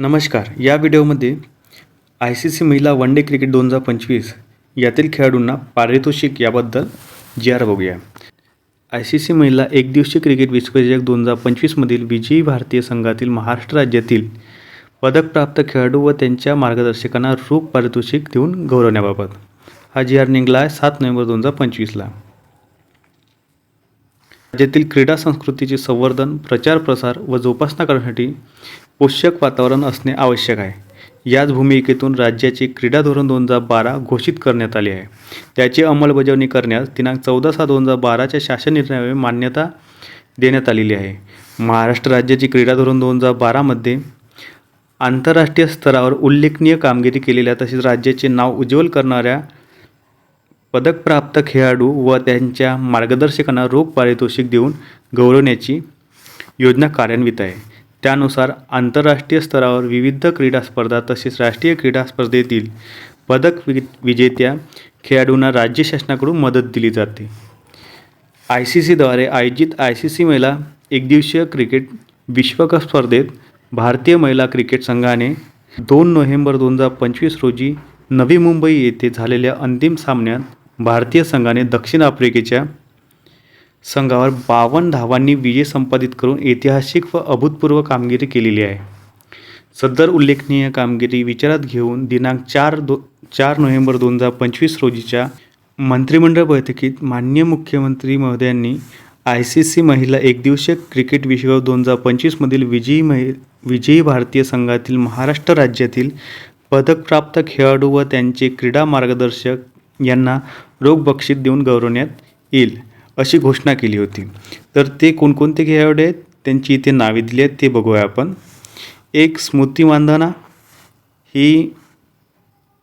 नमस्कार. या व्हिडिओमध्ये आय सी सी महिला वन डे क्रिकेट दोन हजार पंचवीस यातील खेळाडूंना पारितोषिक याबद्दल जी आर बघूया. आय सी सी महिला एकदिवसीय क्रिकेट विश्वचषक दोन हजार पंचवीसमधील विजयी भारतीय संघातील महाराष्ट्र राज्यातील पदकप्राप्त खेळाडू व त्यांच्या मार्गदर्शकांना रोख पारितोषिक देऊन गौरवण्याबाबत. हा जी आर निघाला आहे सात नोव्हेंबर दोन हजार पंचवीसला राज्यातील क्रीडा संस्कृतीचे संवर्धन प्रचार प्रसार व जोपासना करण्यासाठी पोषक वातावरण असणे आवश्यक आहे. याच भूमिकेतून राज्याचे क्रीडा धोरण दोन हजार बारा घोषित करण्यात आले आहे. त्याची अंमलबजावणी करण्यास दिनांक चौदा सहा दोन हजार बाराच्या शासन निर्णयामुळे मान्यता देण्यात आलेली आहे. महाराष्ट्र राज्याचे क्रीडा धोरण दोन हजार बारामध्ये आंतरराष्ट्रीय स्तरावर उल्लेखनीय कामगिरी केलेल्या तसेच राज्याचे नाव उज्ज्वल करणाऱ्या पदकप्राप्त खेळाडू व त्यांच्या मार्गदर्शकांना रोख पारितोषिक देऊन गौरवण्याची योजना कार्यान्वित आहे. त्यानुसार आंतरराष्ट्रीय स्तरावर विविध क्रीडा स्पर्धा तसेच राष्ट्रीय क्रीडा स्पर्धेतील पदक वि विजेत्या खेळाडूंना राज्य शासनाकडून मदत दिली जाते. आय सी सीद्वारे आयोजित आय सी सी महिला एकदिवसीय क्रिकेट विश्वकप स्पर्धेत भारतीय महिला क्रिकेट संघाने दोन नोव्हेंबर दोन हजार पंचवीस रोजी नवी मुंबई येथे झालेल्या अंतिम सामन्यात भारतीय संघाने दक्षिण आफ्रिकेच्या संघावर बावन्न धावांनी विजय संपादित करून ऐतिहासिक व अभूतपूर्व कामगिरी केलेली आहे. सदर उल्लेखनीय कामगिरी विचारात घेऊन दिनांक चार दो चार नोव्हेंबर दोन हजार पंचवीस रोजीच्या मंत्रिमंडळ बैठकीत माननीय मुख्यमंत्री महोदयांनी आय सी सी महिला एकदिवसीय क्रिकेट विश्वकप दोन हजार पंचवीसमधील विजयी महि विजयी भारतीय संघातील महाराष्ट्र राज्यातील पदकप्राप्त खेळाडू व त्यांचे क्रीडा मार्गदर्शक यांना रोख बक्षीस देऊन गौरवण्यात येईल. अशी घोषणा केली होती. तर ते कोणकोणते खेळाडू आहेत? त्यांची इथे नावे दिली आहेत ते बघूया आपण. एक स्मृती मानधना. ही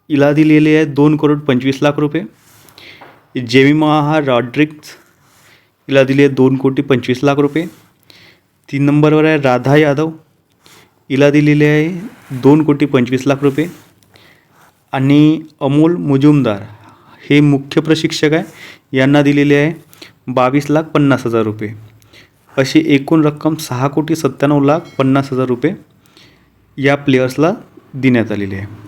इला दिलेली आहे दोन करोड पंचवीस लाख रुपये. जेमिमा रॉड्रिक्स हिला दिली आहे दोन कोटी पंचवीस लाख रुपये. तीन नंबरवर आहे राधा यादव. हिला दिलेली आहे दोन कोटी पंचवीस लाख रुपये. आणि अमोल मुजुमदार. हे मुख्य प्रशिक्षक आहे. यांना दिलेले आहे बावीस लाख पन्नास हजार रुपये. अशी एकूण रक्कम सहा कोटी सत्त्याण्णव लाख पन्नास हजार रुपये या प्लेयर्सला देण्यात आलेली आहे.